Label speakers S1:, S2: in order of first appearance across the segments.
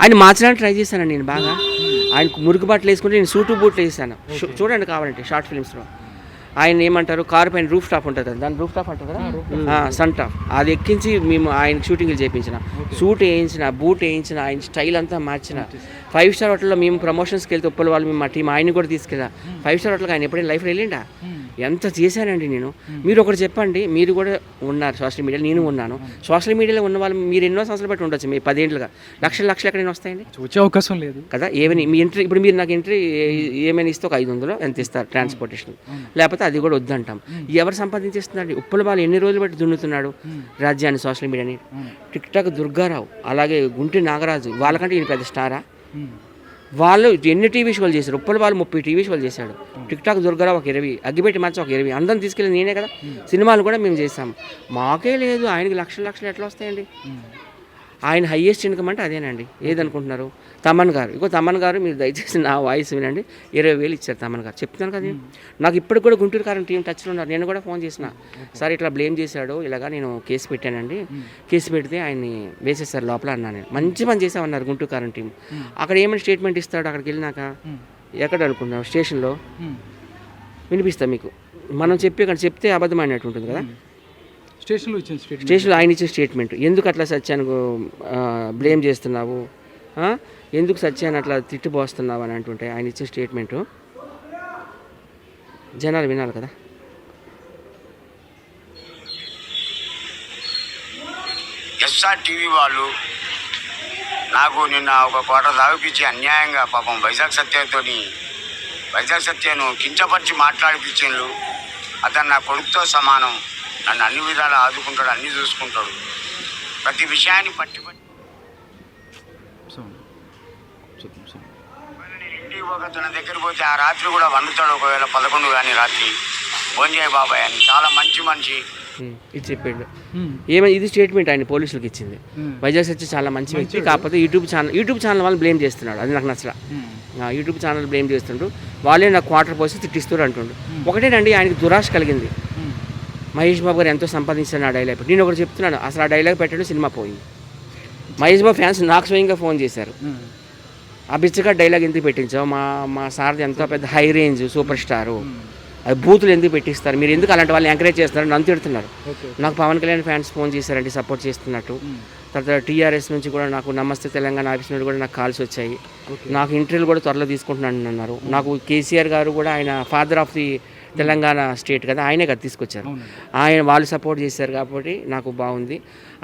S1: ఆయన మార్చడానికి ట్రై చేశాను నేను బాగా. ఆయనకు మురుగు బట్టలు వేసుకుంటే నేను సూటు బూట్లు వేసాను. చూడండి కావాలంటే షార్ట్ ఫిల్మ్స్లో. ఆయన ఏమంటారు? కారు పైన రూఫ్ టాప్ ఉంటుంది కదా దాని రూఫ్ టాప్ అంటారు కదా? Sun top. అది ఎక్కించి మేము ఆయన షూటింగ్లు చేయించిన సూట్ వేయించిన బూట్ వేయించిన ఆయన స్టైల్ అంతా మార్చిన. ఫైవ్ స్టార్ హోటల్లో మేము ప్రమోషన్స్కి వెళ్తే ఉప్పల వాళ్ళు మేము మా టీం ఆయన కూడా తీసుకెళ్ళా. ఫైవ్ స్టార్ హోటల్కి ఆయన ఎప్పుడైనా లైఫ్లో వెళ్ళిండా? ఎంత చేశానండి నేను? మీరు ఒకటి చెప్పండి. మీరు కూడా ఉన్నారు సోషల్ మీడియాలో నేను ఉన్నాను. సోషల్ మీడియాలో ఉన్న వాళ్ళు మీరు ఎన్నో సంవత్సరాలు బట్టి ఉండొచ్చు మీ పదేళ్ళుగా లక్షలు లక్షలు ఎక్కడైనా వస్తాయండి?
S2: వచ్చే అవకాశం లేదు.
S1: కదా ఏమని మీ ఎంట్రీ ఇప్పుడు మీరు నాకు ఎంట్రీ ఏమైనా ఇస్తే ఒక ఐదు వందలు ఎంత ఇస్తారు ట్రాన్స్పోర్టేషన్? లేకపోతే అది కూడా వద్దంటాం. ఎవరు సంపాదించేస్తున్నాడు ఉప్పల బాలు ఎన్ని రోజులు బట్టి దున్నుతున్నాడు రాజ్యాన్ని సోషల్ మీడియాని? టిక్ టాక్ దుర్గారావు అలాగే గుంటి నాగరాజు వాళ్ళకంటే ఈయన పెద్ద స్టారా? వాళ్ళు ఎన్ని టీవీ షోలు చేశారు? ఉప్పల వాళ్ళు ముప్పై టీవీ షోలు చేశాడు. టిక్ టాక్ దుర్గారావు ఒక ఇరవై అగ్గిపెట్టి మచ్చ ఒక ఇరవై. అందరం తీసుకెళ్ళి నేనే కదా. సినిమాలు కూడా మేము చేసాం మాకే లేదు. ఆయనకి లక్షలు లక్షలు ఎట్లా వస్తాయండి? ఆయన హయ్యెస్ట్ ఇన్కమ్ అంటే అదేనండి. ఏదనుకుంటున్నారు? తమన్ గారు. ఇగో తమన్ గారు మీరు దయచేసి నా వాయిస్ వినండి. ఇరవై వేలు ఇచ్చారు తమన్ గారు. చెప్తున్నాను కదా. నాకు ఇప్పటికి కూడా గుంటూరు కారం టీం టచ్లో ఉన్నారు. నేను కూడా ఫోన్ చేసిన. సార్ ఇట్లా బ్లేమ్ చేశాడు. ఇలాగా నేను కేసు పెట్టానండి. కేసు పెడితే ఆయన్ని వేసేసారు లోపల అన్నాను నేను. మంచి పని చేసామన్నారు గుంటూరు కారం టీం. అక్కడ ఏమైనా స్టేట్మెంట్ ఇస్తాడు అక్కడికి వెళ్ళినాక? ఎక్కడ అనుకున్నాం స్టేషన్లో? వినిపిస్తా మీకు. మనం చెప్పి అక్కడ చెప్తే అబద్ధం అయినట్టు ఉంటుంది కదా?
S2: స్టేషన్లో ఇచ్చిన స్టేట్మెంట్
S1: స్టేషన్లో ఆయన ఇచ్చే స్టేట్మెంట్ ఎందుకు అట్లా సత్యానికి బ్లేమ్ చేస్తున్నావు? ఎందుకు సత్యాన్ని అట్లా తిట్టిపోస్తున్నావు అని అంటుంటే ఆయన ఇచ్చే స్టేట్మెంటు జనాలు వినాలి కదా.
S3: ఎస్ఆర్ టీవీ వాళ్ళు నాకు నిన్న ఒక కోట తాగిపించి అన్యాయంగా పాపం వైజాగ్ సత్యతో వైజాగ్ సత్యను కించపరిచి మాట్లాడిపించిండ్రు. అతను నా కొడుకుతో సమానం. నన్ను అన్ని విధాలు ఆదుకుంటాడు అన్ని చూసుకుంటాడు. ప్రతి విషయాన్ని పట్టి పట్టి ఇంటికి పోక తన దగ్గర పోతే ఆ రాత్రి కూడా వండుతాడు ఒకవేళ పదకొండు కానీ రాత్రి. భోంజయ్ బాబాయ్ అని చాలా మంచి మనిషి.
S1: ఇది చెప్పాడు. ఏమైనా ఇది స్టేట్మెంట్ ఆయన పోలీసులకు ఇచ్చింది. వైజాగ్ సత్య చాలా మంచి వ్యక్తి కాకపోతే యూట్యూబ్ ఛానల్ యూట్యూబ్ ఛానల్ వాళ్ళు బ్లేమ్ చేస్తున్నాడు అది నాకు నచ్చల. యూట్యూబ్ ఛానల్ బ్లేమ్ చేస్తుండ్రు వాళ్ళే నాకు క్వార్టర్ పోసి తిట్టిస్తారు అంటుండు. ఒకటేనండి ఆయనకి దురాశ కలిగింది. మహేష్ బాబు గారు ఎంతో సంపాదించాను ఆ డైలాగ్ నేను ఒకటి చెప్తున్నాను అసలు ఆ డైలాగ్ పెట్టడం సినిమా పోయింది. మహేష్ బాబు ఫ్యాన్స్ నాకు స్వయంగా ఫోన్ చేశారు. ఆ బిచ్చగా డైలాగ్ ఎందుకు పెట్టించావు? మా మా సార్ది ఎంతో పెద్ద హై రేంజ్ సూపర్ స్టారు అది బూతులు ఎందుకు పెట్టిస్తారు? మీరు ఎందుకు అలాంటి వాళ్ళని ఎంకరేజ్ చేస్తున్నారు? నన్ను తిడుతున్నారు. నాకు పవన్ కళ్యాణ్ ఫ్యాన్స్ ఫోన్ చేశారండి సపోర్ట్ చేస్తున్నట్టు. తర్వాత టీఆర్ఎస్ నుంచి కూడా నాకు నమస్తే తెలంగాణ ఆఫీస్ నుండి కూడా నాకు కాల్స్ వచ్చాయి. నాకు ఇంటర్వ్యూలు కూడా త్వరలో తీసుకుంటున్నాను అన్నారు. నాకు కేసీఆర్ గారు కూడా ఆయన father of the Telangana state కదా ఆయనే కదా తీసుకొచ్చారు. ఆయన వాళ్ళు సపోర్ట్ చేశారు కాబట్టి నాకు బాగుంది.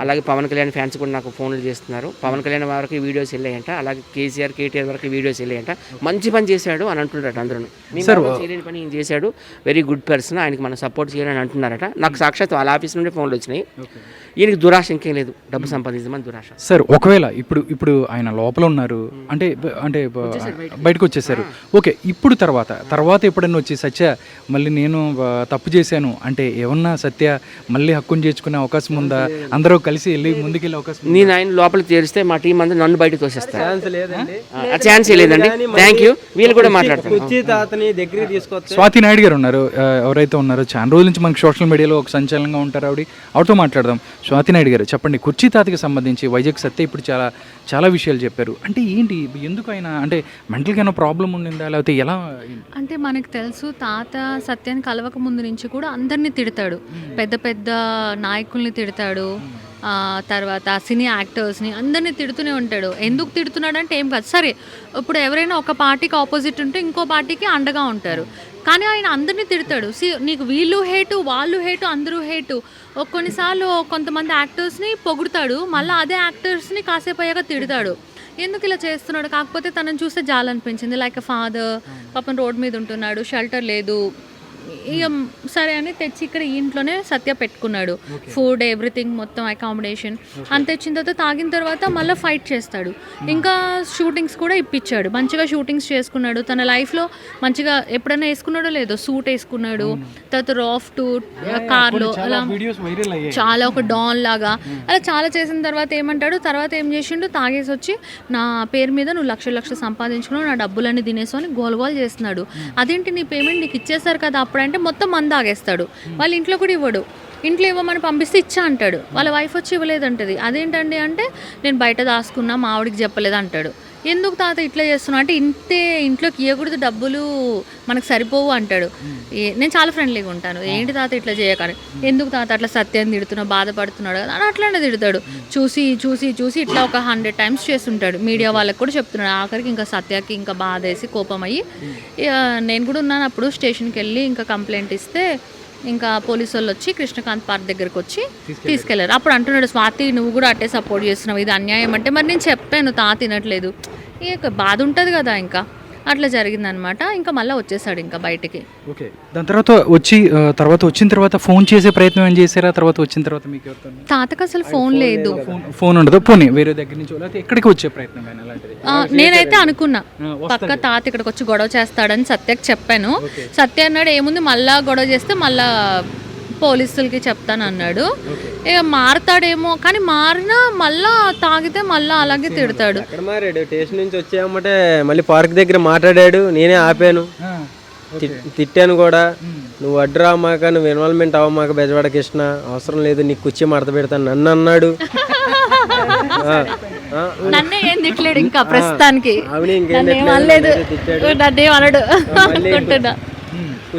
S1: అలాగే పవన్ కళ్యాణ్ ఫ్యాన్స్ కూడా నాకు ఫోన్లు చేస్తున్నారు. పవన్ కళ్యాణ్ వరకు వీడియోస్ వెళ్ళాయంట అలాగే కేసీఆర్ కేటీఆర్ వరకు వీడియోస్ వెళ్ళాయంట. మంచి పని చేశాడు అని అంటున్నారట అందరూ. ఎవరూ చేయలేని పని చేశాడు. వెరీ గుడ్ పర్సన్ ఆయనకి మనం సపోర్ట్ చేయాలని అంటున్నారట. నాకు సాక్షాత్ వాళ్ళ ఆఫీస్ నుండి ఫోన్లు వచ్చినాయి. ఈయనకి దురాశ ఇంకేం లేదు. డబ్బు సంపాదించమని దురాశ.
S2: సార్ ఒకవేళ ఇప్పుడు ఇప్పుడు ఆయన లోపల ఉన్నారు అంటే అంటే బయటకు. వచ్చేసారు. ఓకే ఇప్పుడు తర్వాత తర్వాత ఎప్పుడైనా వచ్చి సత్య మళ్ళీ నేను తప్పు చేశాను అంటే ఏమన్నా సత్య మళ్ళీ హక్కును చేర్చుకునే అవకాశం ఉందా? అందరూ కలిసి వెళ్ళి ముందుకెళ్ళే అవకాశం ఉందా?
S1: నేను ఆయన లోపల చేరిస్తే మా టీం అందరూ నన్ను బయటకు తోసేస్తారు
S4: ఛాన్స్ లేదండి.
S1: ఆ ఛాన్సే లేదండి. థ్యాంక్ యూ వీళ్ళు కూడా మాట్లాడతారు.
S2: స్వాతి నాయుడు గారు ఉన్నారు. ఎవరైతే ఉన్నారో చాలా రోజుల నుంచి మనకి సోషల్ మీడియాలో ఒక సంచలనంగా ఉంటారు ఆవిడ. ఆవిడతో మాట్లాడదాం. స్వాతి నాయుడు గారు చెప్పండి కుర్చీ తాతకి సంబంధించి వైజాగ్ సత్య ఇప్పుడు చాలా చాలా విషయాలు చెప్పారు. అంటే ఏంటి ఎందుకు ఆయన అంటే మెంటల్గా ఏమైనా ప్రాబ్లం ఉండిందా? లేకపోతే ఎలా
S5: అంటే మనకు తెలుసు తాత సత్యాన్ని కలవక ముందు నుంచి కూడా అందరినీ తిడతాడు. పెద్ద పెద్ద నాయకుల్ని తిడతాడు. తర్వాత సినీ యాక్టర్స్ని అందరినీ తిడుతూనే ఉంటాడు. ఎందుకు తిడుతున్నాడు అంటే ఏం కాదు. సరే ఇప్పుడు ఎవరైనా ఒక పార్టీకి ఆపోజిట్ ఉంటే ఇంకో పార్టీకి అండగా ఉంటారు. కానీ ఆయన అందరినీ తిడతాడు. సి నీకు వీళ్ళు హేటు వాళ్ళు హేటు అందరూ హేటు. కొన్నిసార్లు కొంతమంది యాక్టర్స్ని పొగుడుతాడు. మళ్ళీ అదే యాక్టర్స్ని కాసేపు అయ్యాక తిడతాడు. ఎందుకు ఇలా చేస్తున్నాడు? కాకపోతే తనని చూస్తే జాలనిపించింది. లైక్ ఫాదర్ పాపం రోడ్ మీద ఉంటున్నాడు. షెల్టర్ లేదు. ఇక సరే అని తెచ్చి ఇక్కడ ఇంట్లోనే సత్య పెట్టుకున్నాడు. ఫుడ్ ఎవ్రీథింగ్ మొత్తం అకామిడేషన్ అంత తెచ్చిన తర్వాత తాగిన తర్వాత మళ్ళీ ఫైట్ చేస్తాడు. ఇంకా షూటింగ్స్ కూడా ఇప్పించాడు. మంచిగా షూటింగ్స్ చేసుకున్నాడు. తన లైఫ్లో మంచిగా ఎప్పుడైనా వేసుకున్నాడో లేదో సూట్ వేసుకున్నాడు. తర్వాత రాఫ్ టు కార్లో అలా చాలా ఒక డాన్ లాగా. అలా చాలా చేసిన తర్వాత ఏమంటాడు? తర్వాత ఏం చేసిండు? తాగేసి వచ్చి నా పేరు మీద నువ్వు లక్ష లక్ష సంపాదించుకున్నావు నా డబ్బులన్నీ తినేసు అని గోల్ గోల్ చేస్తున్నాడు. అదేంటి నీ పేమెంట్ నీకు ఇచ్చేస్తారు కదా అప్పుడంటే మొత్తం మంది ఆగేస్తాడు. వాళ్ళ ఇంట్లో కూడా ఇవ్వడు. ఇంట్లో ఇవ్వమని పంపిస్తే ఇచ్చా అంటాడు. వాళ్ళ వైఫ్ వచ్చి ఇవ్వలేదంటది. అదేంటండి అంటే నేను బయట దాచుకున్నా మా ఆవిడకి చెప్పలేదు అంటాడు ఎందుకు తాత ఇట్లా చేస్తున్నా అంటే ఇంతే ఇంట్లోకి ఇవ్వకూడదు డబ్బులు మనకు సరిపోవు అంటాడు. నేను చాలా ఫ్రెండ్లీగా ఉంటాను. ఏంటి తాత ఇట్లా చేయకని? ఎందుకు తాత అట్లా సత్యాన్ని తిడుతున్నా బాధపడుతున్నాడు కదా? అని అట్లానే తిడతాడు. చూసి చూసి చూసి ఇట్లా ఒక హండ్రెడ్ టైమ్స్ చేస్తుంటాడు. మీడియా వాళ్ళకి కూడా చెప్తున్నాడు. ఆఖరికి ఇంకా సత్యకి ఇంకా బాధ వేసి కోపం అయ్యి నేను కూడా ఉన్నాను అప్పుడు స్టేషన్కి వెళ్ళి ఇంకా కంప్లైంట్ ఇస్తే ఇంకా పోలీసు వాళ్ళు వచ్చి కృష్ణకాంత్ పార్క్ దగ్గరకు వచ్చి తీసుకెళ్ళారు అప్పుడు అంటున్నాడు స్వాతి నువ్వు కూడా అట్టే సపోర్ట్ చేస్తున్నావు. ఇది అన్యాయం. అంటే మరి నేను చెప్పాను తా తినట్లేదు ఇక బాధ ఉంటుంది కదా ఇంకా. అట్లా జరిగిందనమాట. ఇంకా మళ్ళీ వచ్చేసాడు ఇంకా బయటికి.
S2: ఓకే. దాని తర్వాత వచ్చి తర్వాత వచ్చిన తర్వాత ఫోన్ చేసే ప్రయత్నం ఏం చేశారా? తర్వాత వచ్చిన తర్వాత మీకు
S5: తాతకు అసలు ఫోన్ లేదు.
S2: ఫోన్ ఉండదు. పోనీ వేరే దగ్గర నుంచి లేకపోతే ఎక్కడికి వచ్చే ప్రయత్నం
S5: నేనైతే అనుకున్నా. పక్క తాత ఇక్కడికి వచ్చి గొడవ చేస్తాడని సత్యకి చెప్పాను. సత్య అన్నాడు ఏముంది మళ్ళా గొడవ చేస్తే మళ్ళా పోలీసులకి చెప్తాను అన్నాడు. ఇక మారుతాడేమో కానీ మారినా మళ్ళా తాగితే మళ్ళా అలాగే తిడతాడు.
S4: ఎక్కడ మారాడు. స్టేషన్ నుంచి వచ్చేయమంటే మళ్ళీ పార్క్ దగ్గర మాట్లాడాడు. నేనే ఆపాను. తి- తిట్టాను కూడా. నువ్వు అడ్డు రామాక నువ్వు ఇన్వాల్వ్మెంట్ అవ్వమాక బెజవాడ కృష్ణ. అవసరం లేదు నీకు కుర్చీ మడత పెడతాను నన్ను అన్నాడు. ఆ, ఆ,
S5: నన్నే ఏం తిట్టలేడు ఇంకా ప్రస్తుతానికి.
S4: ఆవిడ ఇంకేం
S5: నన్ను ఏం
S4: తిట్టలేదు,
S5: అనలేదు.
S4: నన్నే తిట్టాడు.
S5: నన్ను ఏం అనడు అనుకుంటున్నా.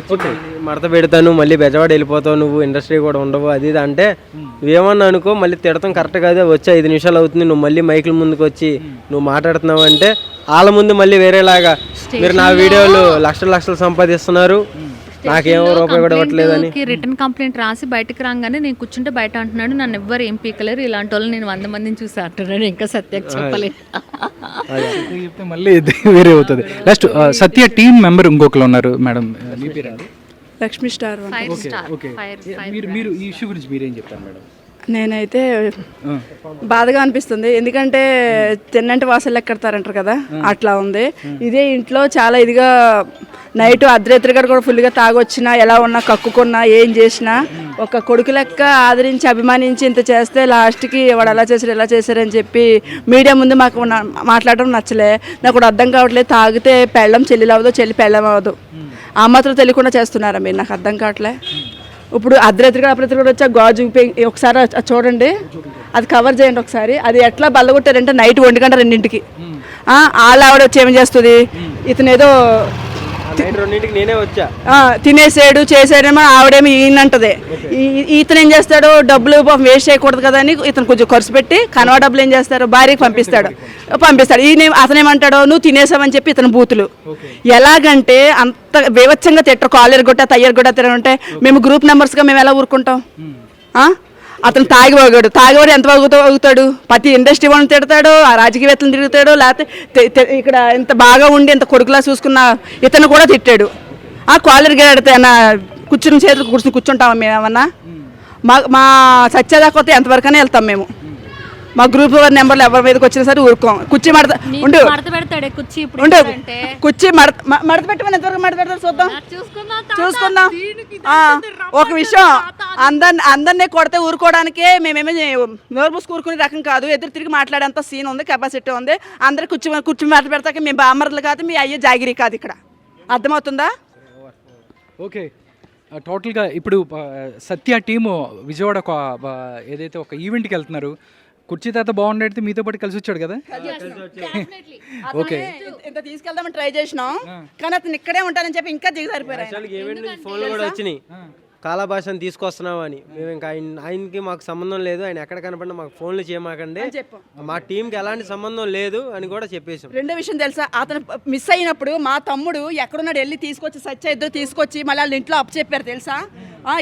S4: కుర్చీ మడత పెడతాను మళ్ళీ బెజవాడ వెళ్ళిపోతావు నువ్వు ఇండస్ట్రీ కూడా ఉండవు అది ఇది అంటే నువ్వేమన్నా అనుకో మళ్ళీ తిడతాం కరెక్ట్ కాదే వచ్చి ఐదు నిమిషాలు అవుతుంది నువ్వు మళ్ళీ మైకుల ముందుకు వచ్చి నువ్వు మాట్లాడుతున్నావు అంటే వాళ్ళ ముందు మళ్ళీ వేరేలాగా. మీరు నా వీడియోలు లక్షలు లక్షలు సంపాదిస్తున్నారు. నాకేమో రూపాయి కూడా ఇవ్వట్లేదని
S5: రిటర్న్ కంప్లైంట్ రాసి బయటకు రాగానే నేను కూర్చుంటే బయట అంటున్నాడు నన్ను ఎవ్వరు ఏం పీకలేరు ఇలాంటి వాళ్ళు నేను వంద మందిని చూసి అంటున్నాడు ఇంకా సత్యకి చెప్పలేదు.
S2: మళ్ళీ వేరే అవుతుంది. లాస్ట్ సత్య టీం మెంబర్ ఇంకొకరు ఉన్నారు madam
S6: Lakshmi star.
S5: Fire star
S2: okay
S5: fire
S2: మీరు మీరు ఈ ఇష్యూ గురించి మీరేం చెప్తారు మేడం
S6: నేనైతే బాధగా అనిపిస్తుంది. ఎందుకంటే తిన్నంటి వాసలు ఎక్కడతారంటారు కదా? అట్లా ఉంది. ఇదే ఇంట్లో చాలా ఇదిగా నైట్ అర్ధరాత్రి గారు కూడా ఫుల్గా తాగొచ్చినా ఎలా ఉన్నా కక్కుకున్నా ఏం చేసినా ఒక కొడుకు లెక్క ఆదరించి అభిమానించి ఇంత చేస్తే లాస్ట్కి వాడు అలా చేశారు ఇలా చేశారని చెప్పి మీడియా ముందు మాకు నా- మాట్లాడడం నచ్చలే. నాకు కూడా అర్థం కావట్లేదు. తాగితే పెళ్ళం చెల్లెలు అవ్వదు చెల్లి పెళ్ళం అవ్వదు. ఆ మాత్రం తెలియకుండా చేస్తున్నారా మీరు? నాకు అర్థం కావట్లే. ఇప్పుడు అర్ధరాత్రి అర్ధరాత్రి కూడా వచ్చి గాజు ఒకసారి చూడండి. అది కవర్ చేయండి ఒకసారి. అది ఎట్లా బల్లగొట్టారంటే నైట్ ఒంటి గంట రెండింటికి. ఆ, వాళ్ళ ఆవిడ వచ్చి ఏం చేస్తుంది? ఇతను ఏదో
S4: రెండింటికి నేనే వచ్చా.
S6: తినేసాడు చేసాడేమో ఆవిడేమో ఈయనంటది. ఇతను ఏం చేస్తాడు? డబ్బులు వేస్ట్ చేయకూడదు కదా అని ఇతను కొంచెం ఖర్చు పెట్టి కనవా డబ్బులు ఏం చేస్తారు భార్యకి పంపిస్తాడు పంపిస్తాడు. ఈయన అతనేమంటాడు? నువ్వు తినేసావని చెప్పి ఇతను బూతులు. ఎలాగంటే అంత వివచ్చంగా తిట్టరు. కాలేరు గుట్ట తయ్యర్ గుట్ట తినంటే మేము గ్రూప్ మెంబర్స్గా మేము ఎలా ఊరుకుంటాం? అతను తాగి వాగాడు తాగివాడు ఎంత వాగుతూ ప్రతి ఇండస్ట్రీ వాళ్ళని తిడతాడు ఆ రాజకీయవేత్తలను తిరుగుతాడు లేకపోతే ఇక్కడ ఇంత బాగా ఉండి ఇంత కొడుకులా చూసుకున్న ఇతను కూడా తిట్టాడు. ఆ కాలర్ గడితే కూర్చుని చేతులు కూర్చుని కూర్చుంటామా మేము ఏమన్నా మా మా సత్యదాకపోతే ఎంతవరకనే వెళ్తాం మేము. మా గ్రూప్ నెంబర్లు ఎవరి మీదకి వచ్చినా సరే ఊరుకోం. కుర్చీ మడత ఉండు.
S5: మడత కుర్చీ
S6: ఉండు.
S5: అంటే
S6: కుర్చీ మడత మడత పెట్టమని ఎంతవరకు మడత పెడతారు చూద్దాం.
S5: చూసుకుందాం
S6: ఒక విషయం. అందరిని అందరినీ కొడితే ఊరుకోవడానికే మేమేమీ నోరు మూసి ఊరుకునే రకం కాదు. ఎదురు తిరిగి మాట్లాడేంత సీన్ ఉంది కెపాసిటీ ఉంది. అందరు కూర్చో కూర్చుని మాట పెడతాక మేము బామ్మర్లు కాదు మీ అయ్యే జాగిరి కాదు ఇక్కడ. అర్థమవుతుందా?
S2: ఓకే. టోటల్గా ఇప్పుడు సత్య టీము విజయవాడ ఒక ఏదైతే ఒక ఈవెంట్కి వెళ్తున్నారు కుర్చీ తాత బాగుండేది మీతో పాటు కలిసి వచ్చాడు కదా? ఓకే
S6: ఇంత తీసుకెళ్దామని ట్రై చేసినాం కానీ అతను ఇక్కడే ఉంటానని చెప్పి ఇంకా దిగజారిపోయారు
S4: వచ్చినాయి. కాలాభాషను తీసుకొస్తున్నావు అని మేము ఇంకా ఆయన ఆయనకి మాకు సంబంధం లేదు. ఆయన ఎక్కడ కనపడినా మాకు ఫోన్లు చేయమాకండి.
S6: చెప్పాం.
S4: మా టీంకి ఎలాంటి సంబంధం లేదు అని కూడా చెప్పేసాం
S6: రెండో విషయం తెలుసా? అతను మిస్ అయినప్పుడు మా తమ్ముడు ఎక్కడున్నాడు వెళ్ళి తీసుకొచ్చి సత్య ఇద్దరు తీసుకొచ్చి మళ్ళీ వాళ్ళ ఇంట్లో అప్ చెప్పారు తెలుసా?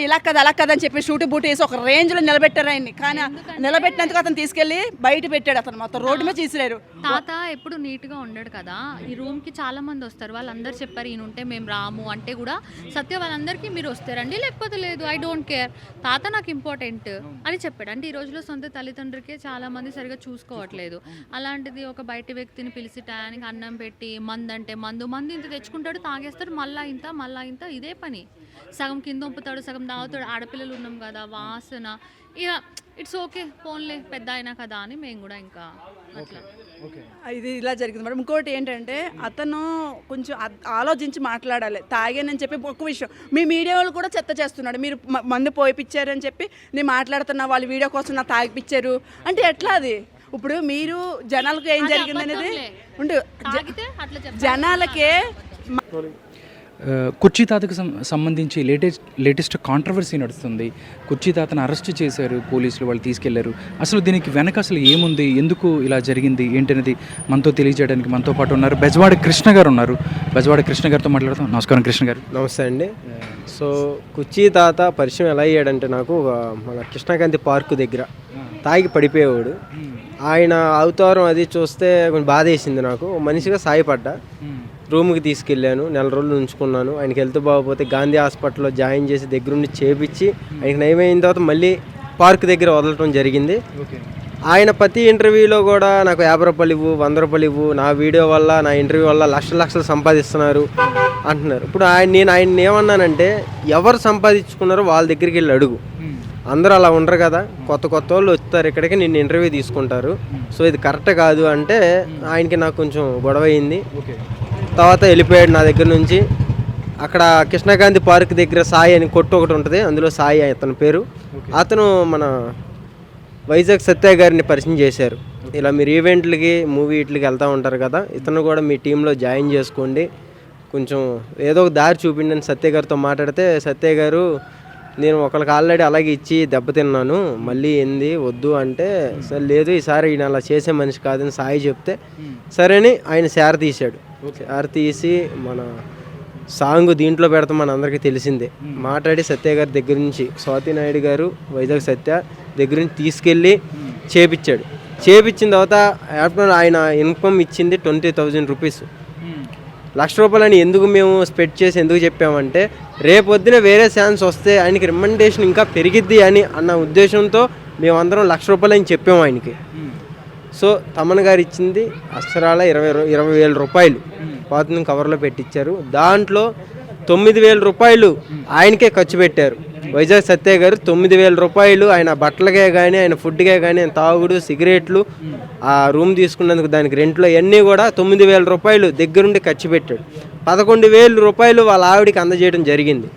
S6: ఇలా కదా అలా కదా అని చెప్పి షూట్ బూట్ వేసి ఒక రేంజ్లో నిలబెట్టారు ఆయన్ని. కానీ నిలబెట్టినందుకు అతను తీసుకెళ్ళి బయట పెట్టాడు అతను. మొత్తం రోడ్డు మీద తీసిలేరు
S5: తాత ఎప్పుడు నీట్గా ఉండడు కదా. ఈ రూమ్కి చాలా మంది వస్తారు. వాళ్ళందరూ చెప్పారు ఈయన ఉంటే మేము రాము అంటే కూడా సత్య వాళ్ళందరికీ మీరు వస్తారండి లేకపోతే లేదు. I don't care. తాత నాకు ఇంపార్టెంట్ అని చెప్పాడు. అంటే ఈ రోజులో సొంత తల్లిదండ్రులకే చాలా మంది సరిగా చూసుకోవట్లేదు. అలాంటిది ఒక బయట వ్యక్తిని పిలిచి టయానికి అన్నం పెట్టి మందు అంటే మందు మందు ఇంత తెచ్చుకుంటాడు తాగేస్తాడు మళ్ళా ఇంత మళ్ళా ఇంత ఇదే పని. సగం కింద ఒంపుతాడు సగం తాగుతాడు ఆడపిల్లలు ఉన్నాం కదా వాసన. ఇక ఇట్స్ ఓకే ఫోన్లే పెద్ద అయినా కదా అని మేము కూడా ఇంకా అట్లా.
S6: ఇది ఇలా జరిగింది మేడం. ఇంకోటి ఏంటంటే అతను కొంచెం ఆలోచించి మాట్లాడాలి. తాగానని చెప్పి ఒక్క విషయం. మీ మీడియా వాళ్ళు కూడా చెత్త చేస్తున్నాడు. మీరు మందు పోయిపించారు అని చెప్పి నేను మాట్లాడుతున్నా వాళ్ళు వీడియో కోసం నా తాగిపించారు అంటే ఎట్లా అది? ఇప్పుడు మీరు జనాలకు ఏం జరిగింది అనేది. ఉండు. జనాలకే
S2: కుర్చీ తాతకు సంబంధించి లేటెస్ట్ లేటెస్ట్ కాంట్రవర్సీ నడుస్తుంది. కుర్చీ తాతను అరెస్ట్ చేశారు పోలీసులు వాళ్ళు తీసుకెళ్ళారు. అసలు దీనికి వెనక అసలు ఏముంది? ఎందుకు ఇలా జరిగింది? ఏంటనేది మనతో తెలియజేయడానికి మనతో పాటు ఉన్నారు బెజవాడ కృష్ణ గారు ఉన్నారు. బెజవాడ కృష్ణ గారితో మాట్లాడతాం నమస్కారం కృష్ణ గారు.
S4: నమస్తే అండి. సో కుర్చీ తాత పరిచయం ఎలా అయ్యాడంటే నాకు మన కృష్ణకాంతి పార్కు దగ్గర తాగి పడిపోయేవాడు. ఆయన అవతారం అది చూస్తే కొంచెం బాధ వేసింది నాకు మనిషిగా సాయపడ్డా. రూమ్కి తీసుకెళ్ళాను. నెల రోజులు ఉంచుకున్నాను. ఆయనకి హెల్త్ బాగోపోతే గాంధీ హాస్పిటల్లో జాయిన్ చేసి దగ్గరుండి చేపించి ఆయనకి నయమైన తర్వాత మళ్ళీ పార్క్ దగ్గర వదలటం జరిగింది. ఆయన ప్రతి ఇంటర్వ్యూలో కూడా నాకు యాభై రూపాయలు ఇవ్వు వంద రూపాయలు ఇవ్వు నా వీడియో వల్ల నా ఇంటర్వ్యూ వల్ల లక్షల లక్షలు సంపాదిస్తున్నారు అంటున్నారు. ఇప్పుడు ఆయన నేను ఆయన ఏమన్నానంటే ఎవరు సంపాదించుకున్నారో వాళ్ళ దగ్గరికి వెళ్ళి అడుగు. అందరూ అలా ఉండరు కదా. కొత్త కొత్త వాళ్ళు వస్తారు ఇక్కడికి నిన్ను ఇంటర్వ్యూ తీసుకుంటారు. సో ఇది కరెక్ట్ కాదు అంటే ఆయనకి నాకు కొంచెం గొడవ అయింది తర్వాత వెళ్ళిపోయాడు నా దగ్గర నుంచి. అక్కడ కృష్ణగాంధీ పార్క్ దగ్గర సాయి అని కొట్టు ఒకటి ఉంటుంది అందులో సాయి అతని పేరు. అతను మన వైజాగ్ సత్య గారిని పరిచయం చేశారు. ఇలా మీరు ఈవెంట్లకి మూవీ ఇట్లకి వెళ్తూ ఉంటారు కదా ఇతను కూడా మీ టీంలో జాయిన్ చేసుకోండి. కొంచెం ఏదో ఒక దారి చూపిండి అని సత్య గారితో మాట్లాడితే సత్య గారు నేను ఒకరికి ఆల్రెడీ అలాగే ఇచ్చి దెబ్బతిన్నాను మళ్ళీ ఏంది వద్దు అంటే సరే లేదు ఈసారి ఈయన అలా చేసే మనిషి కాదని సాయి చెప్తే సరేని ఆయన శార తీశాడు. ఆర్ తీసి మన సాంగ్ దీంట్లో పెడతాం మన అందరికీ తెలిసిందే. మాట్లాడి సత్య గారి దగ్గర నుంచి స్వాతి నాయుడు గారు వైజాగ్ సత్య దగ్గర నుంచి తీసుకెళ్ళి చేపించాడు చేపించిన తర్వాత ఆఫ్టర్ ఆయన ఇన్కమ్ ఇచ్చింది ట్వంటీ థౌజండ్ రూపీస్. లక్ష రూపాయలని ఎందుకు మేము స్పెడ్ చేసి ఎందుకు చెప్పామంటే రేపొద్దున వేరే ఛాన్స్ వస్తే ఆయనకి రికమెండేషన్ ఇంకా పెరిగిద్ది అని అన్న ఉద్దేశంతో మేమందరం లక్ష రూపాయలని చెప్పాము ఆయనకి. సో తమన్ గారు ఇచ్చింది అక్షరాల ఇరవై ఇరవై వేల రూపాయలు. పాతను కవర్లో పెట్టించారు దాంట్లో తొమ్మిది వేల రూపాయలు ఆయనకే ఖర్చు పెట్టారు. వైజాగ్ సత్య గారు తొమ్మిది వేల రూపాయలు ఆయన బట్టలకే కానీ ఆయన ఫుడ్కే కానీ ఆయన తాగుడు సిగరెట్లు ఆ రూమ్ తీసుకున్నందుకు దానికి రెంట్లో అన్నీ కూడా తొమ్మిది వేల రూపాయలు దగ్గరుండి ఖర్చు పెట్టాడు. పదకొండు వేల రూపాయలు వాళ్ళ ఆవిడికి అందజేయడం జరిగింది.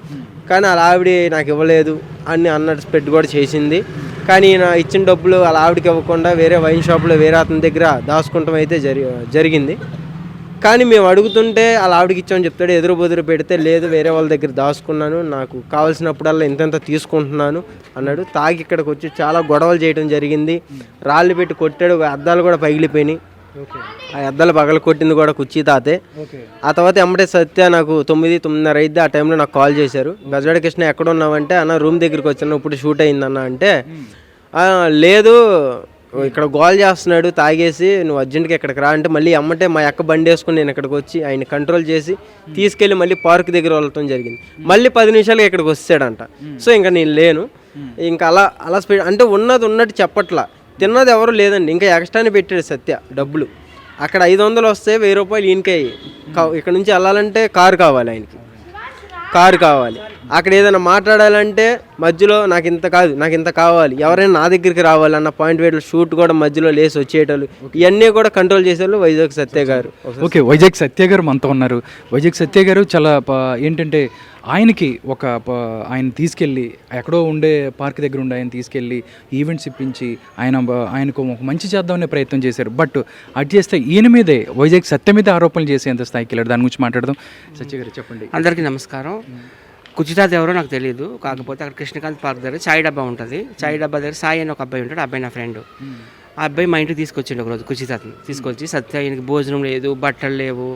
S4: కానీ వాళ్ళ ఆవిడ నాకు ఇవ్వలేదు అని అన్నట్టు స్పెడ్ కూడా చేసింది. కానీ నా ఇచ్చిన డబ్బులు అలా ఆవిడకి ఇవ్వకుండా వేరే వైన్ షాప్లో వేరే అతని దగ్గర దాచుకుంటాం అయితే జరి జరిగింది. కానీ మేము అడుగుతుంటే అలా ఆవిడకి ఇచ్చామని చెప్తాడు ఎదురు బెదురు పెడితే లేదు వేరే వాళ్ళ దగ్గర దాచుకున్నాను నాకు కావాల్సినప్పుడల్లా ఇంతంత తీసుకుంటున్నాను అన్నాడు. తాగి ఇక్కడికి వచ్చి చాలా గొడవలు చేయడం జరిగింది. రాళ్ళు పెట్టి కొట్టాడు అద్దాలు కూడా పగిలిపోయినాయి. ఆ అద్దాలు పగల కొట్టింది కూడా కుర్చీ తాతే. ఆ తర్వాత ఎమ్మటే సత్య నాకు తొమ్మిది తొమ్మిదిన్నర అయితే ఆ టైంలో నాకు కాల్ చేశారు. గజవాడ కృష్ణ ఎక్కడ ఉన్నావంటే అన్న రూమ్ దగ్గరికి వచ్చాను ఇప్పుడు షూట్ అయిందన్న అంటే "ఆ, లేదు ఇక్కడ గోల్ చేస్తున్నాడు తాగేసి నువ్వు అర్జెంట్గా ఇక్కడికి రా. అంటే మళ్ళీ అమ్మటే మా అక్క బండి వేసుకుని నేను ఇక్కడికి వచ్చి ఆయన కంట్రోల్ చేసి తీసుకెళ్ళి మళ్ళీ పార్క్ దగ్గర వెళ్ళటం జరిగింది. మళ్ళీ పది నిమిషాలు ఇక్కడికి వస్తాడంట. సో ఇంకా నేను లేను. ఇంకా అలా అలా స్పీడ్ అంటే ఉన్నది ఉన్నట్టు చెప్పట్లా. తిన్నది ఎవరు లేదండి. ఇంకా ఎక్స్ట్రానే పెట్టాడు సత్య డబ్బులు. అక్కడ ఐదు వందలు వస్తే వెయ్యి రూపాయలు ఈయనకే ఇక్కడ నుంచి వెళ్ళాలంటే కారు కావాలి ఆయనకి. కారు కావాలి. అక్కడ ఏదైనా మాట్లాడాలంటే మధ్యలో నాకు ఇంత కాదు నాకు ఇంత కావాలి ఎవరైనా నా దగ్గరికి రావాలి అన్న పాయింట్ వేట్లో షూట్ కూడా మధ్యలో లేసి వచ్చేటోళ్ళు ఇవన్నీ కూడా కంట్రోల్ చేసేవాళ్ళు వైజాగ్ సత్య గారు.
S2: ఓకే వైజాగ్ సత్య గారు మనతో ఉన్నారు. వైజాగ్ సత్య గారు చాలా ప- ఏంటంటే ఆయనకి ఒక ప- ఆయన తీసుకెళ్ళి ఎక్కడో ఉండే పార్క్ దగ్గర ఉండే ఆయన తీసుకెళ్ళి ఈవెంట్స్ ఇప్పించి ఆయన ఆయనకు ఒక మంచి చేద్దామనే ప్రయత్నం చేశారు. బట్ అది చేస్తే ఈయన మీదే వైజాగ్ సత్య మీద ఆరోపణలు చేసేంత స్థాయికి వెళ్ళాడు దాని గురించి మాట్లాడదాం. సత్య గారు చెప్పండి.
S1: అందరికీ నమస్కారం. కుచితాత్ ఎవరో నాకు తెలియదు కాకపోతే అక్కడ కృష్ణకాంత్ పార్క్ దగ్గర చాయ్ డబ్బా ఉంటుంది. చాయ్ డబ్బా దగ్గర సాయి అని ఒక అబ్బాయి ఉంటాడు. అబ్బాయి నా ఫ్రెండ్. ఆ అబ్బాయి మా ఇంటికి తీసుకొచ్చిండు ఒకరోజు కుచితాత్ని తీసుకొచ్చి సత్య ఆయనకి భోజనం లేదు బట్టలు లేవు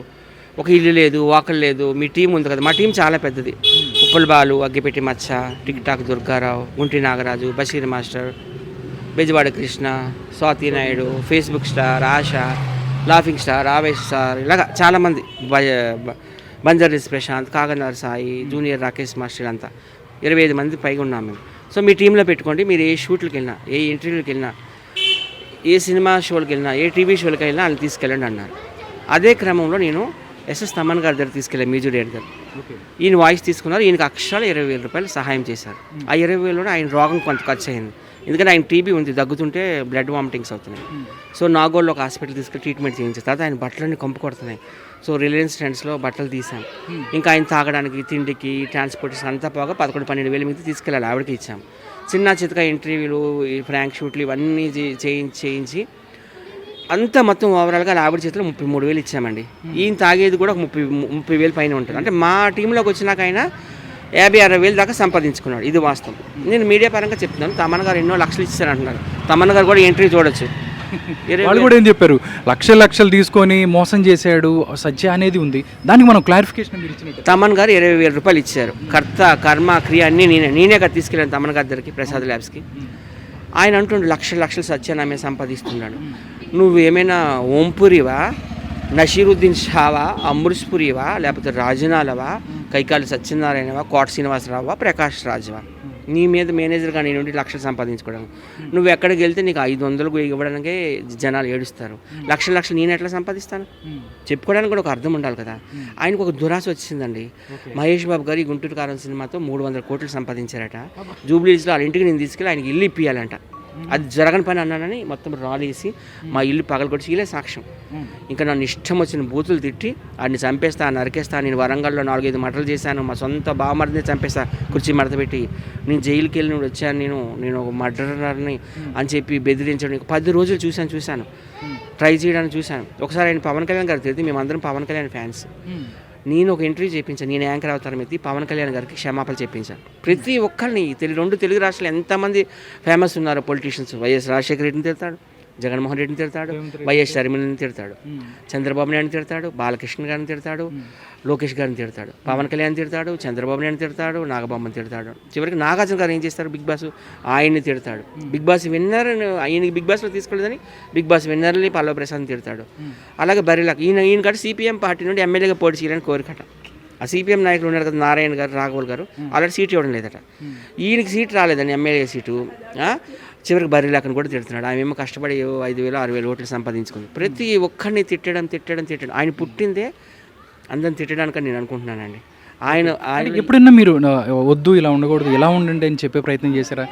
S1: ఒక ఇల్లు లేదు వాకలు లేదు మీ టీం ఉంది కదా. మా టీం చాలా పెద్దది. ఉప్పల్ బాలు అగ్గిపెట్టి మచ్చ TikTok Durgarao Gunti Nagaraju Basheer master Bezawada Krishna Swathi Naidu Facebook star Asha laughing star Avesh star ఇలాగా చాలామంది బంజారీస్ ప్రశాంత్ కాగనర్ సాయి జూనియర్ రాకేష్ మాస్టర్ అంతా. ఇరవై ఐదు మంది పైగా ఉన్నాం మేము. సో మీ టీంలో పెట్టుకోండి మీరు ఏ షూట్లకు వెళ్ళినా ఏ ఇంటర్వ్యూలకు వెళ్ళినా ఏ సినిమా షోలకు వెళ్ళినా ఏ టీవీ షోలకు వెళ్ళినా వాళ్ళు తీసుకెళ్ళండి అన్నారు. అదే క్రమంలో నేను ఎస్ఎస్ తమన్ గారి దగ్గర తీసుకెళ్ళాను మ్యూజిక్ డైరెక్టర్ గారు. ఈయన వాయిస్ తీసుకున్నారు ఈయనకి అక్షరాలు ఇరవై వేల రూపాయలు సహాయం చేశారు. ఆ ఇరవై వేలలో ఆయన రోగం కొంత ఖర్చు అయింది. ఎందుకంటే ఆయన టీబీ ఉంది దగ్గుతుంటే బ్లడ్ వామిటింగ్స్ అవుతున్నాయి. సో నాగోల్లో ఒక హాస్పిటల్ తీసుకెళ్ళి ట్రీట్మెంట్ చేయించిన తర్వాత ఆయన బట్టలన్నీ కంపు కొడుతున్నాయి. సో రిలయన్స్ ట్రెండ్స్లో బట్టలు తీసాం ఇంకా ఆయన తాగడానికి తిండికి ట్రాన్స్పోర్టేషన్ అంతా పోగా పదకొండు పన్నెండు వేలు మీద తీసుకెళ్ళాలి ఆవిడకి ఇచ్చాం. చిన్న చితక ఇంటర్వ్యూలు ఈ ఫ్రాంక్ షూట్లు ఇవన్నీ చేయించి చేయించి అంతా మొత్తం ఓవరాల్గా ఆవిడ చేతిలో ముప్పై మూడు వేలు ఇచ్చామండి. ఈయన తాగేది కూడా ఒక ముప్పై ముప్పై వేలు పైన ఉంటుంది. అంటే మా టీంలోకి వచ్చినాక ఆయన యాభై అరవై వేలు దాకా సంపాదించుకున్నాడు. ఇది వాస్తవం. నేను మీడియా పరంగా చెప్తున్నాను. తమన్ గారు ఎన్నో లక్షలు ఇచ్చారు అంటున్నారు తమన్ గారు కూడా ఎంట్రీ చూడొచ్చు.
S2: వాళ్ళు కూడా ఏం చెప్పారు? లక్షలు లక్షలు తీసుకొని మోసం చేశాడు సత్య అనేది ఉంది. దానికి మనం క్లారిఫికేషన్ మీరు ఇచ్చినట్టు.
S1: తమన్ గారు ఇరవై వేల రూపాయలు ఇచ్చారు. కర్త కర్మ క్రియ అన్నీ నేనే నేనే కదా తీసుకెళ్ళాను తమన్ గారి దగ్గరికి ప్రసాద్ ల్యాబ్స్కి. ఆయన అంటుండు లక్షలు లక్షలు సత్యానామే సంపాదిస్తున్నాడు. నువ్వు ఏమైనా ఓంపురివా? నషీరుద్దీన్ షావా అమృష్పురివా? లేకపోతే రాజనాలవా? కైకాలి సత్యనారాయణవా? కోట శ్రీనివాసరావా ప్రకాష్ రాజవా? నీ మీద మేనేజర్గా నేను ఉండి లక్షలు సంపాదించుకోవడం. నువ్వు ఎక్కడికి వెళ్తే నీకు ఐదు వందలు ఇవ్వడానికే జనాలు ఏడుస్తారు. లక్షలు లక్షలు నేను ఎట్లా సంపాదిస్తాను? చెప్పుకోవడానికి కూడా ఒక అర్థం ఉండాలి కదా. ఆయనకు ఒక దురాశ వచ్చిందండి. మహేష్ బాబు గారు గుంటూరు కారం సినిమాతో మూడు వందల కోట్లు సంపాదించారట. జూబ్లీస్లో వాళ్ళ ఇంటికి నేను తీసుకెళ్ళి ఆయనకి ఇల్లు ఇప్పియాలంట. అది జరగని పని అన్నానని మొత్తం రాలేసి మా ఇల్లు పగలగొట్టి ఇలా సాక్ష్యం. ఇంకా నన్ను ఇష్టం వచ్చిన బూతులు తిట్టి ఆయన్ని చంపేస్తా నరికేస్తా నేను వరంగల్లో నాలుగైదు మటలు చేశాను మా సొంత బావమరిని చంపేస్తా కుర్చీ మడత పెట్టి నేను జైలుకి వెళ్ళి వచ్చాను నేను నేను ఒక మర్డరర్ని అని చెప్పి బెదిరించడం పది రోజులు చూశాను చూశాను. ట్రై చేయడానికి చూశాను. ఒకసారి ఆయన పవన్ కళ్యాణ్ గారికి తెలిసి మేమందరం పవన్ కళ్యాణ్ ఫ్యాన్స్. నేను ఒక ఇంటర్వ్యూ చేయించాను నేను యాంకర్ అవతారం ఎత్తి పవన్ కళ్యాణ్ గారికి క్షమాపణ చెప్పించాను ప్రతి ఒక్కరిని తెలుగు రెండు తెలుగు రాష్ట్రాలు ఎంతమంది ఫేమస్ ఉన్నారు పొలిటీషియన్స్? వైఎస్ రాజశేఖర రెడ్డిని తెలుతాడు జగన్మోహన్ రెడ్డిని తిడతాడు వైఎస్ షర్మిలని తిడతాడు చంద్రబాబు నాయుడిని తిడతాడు బాలకృష్ణ గారిని తిడతాడు లోకేష్ గారిని తిడతాడు పవన్ కళ్యాణ్ తిడతాడు చంద్రబాబు నాయుడు తిడతాడు నాగబాబుని తిడతాడు. చివరికి నాగార్జున గారు ఏం చేస్తారు? బిగ్ బాస్ ఆయన్ని తిడతాడు. బిగ్ బాస్ విన్నర్ ఆయనకి బిగ్ బాస్లో తీసుకోలేదని బిగ్ బాస్ విన్నర్ని పల్లవ ప్రసాద్ తిడతాడు. అలాగే బరిలాక్. ఈయన ఈయన కంటే సిపిఎం పార్టీ నుండి ఎమ్మెల్యేగా పోటీ చేయాలని కోరికట. ఆ సిపిఎం నాయకులు ఉన్నారు కదా నారాయణ గారు రాఘవల్ గారు అలాంటి సీట్ ఇవ్వడం లేదట. ఈయనకి సీట్ రాలేదండి ఎమ్మెల్యే సీటు. చివరికి చివరికి బర్రెలాకని కూడా తిడుతున్నాడు. ఆమె ఏమో కష్టపడి ఐదు వేలు ఆరు వేలు ఓట్లు సంపాదించుకుంది. ప్రతి ఒక్కరిని తిట్టడం తిట్టడం తిట్టడం. ఆయన పుట్టిందే అందరిని తిట్టడానికని నేను అనుకుంటున్నానండి. ఆయన ఆయన
S2: ఎప్పుడైనా మీరు వద్దు ఇలా ఉండకూడదు ఇలా ఉండండి అని చెప్పే ప్రయత్నం చేశారా?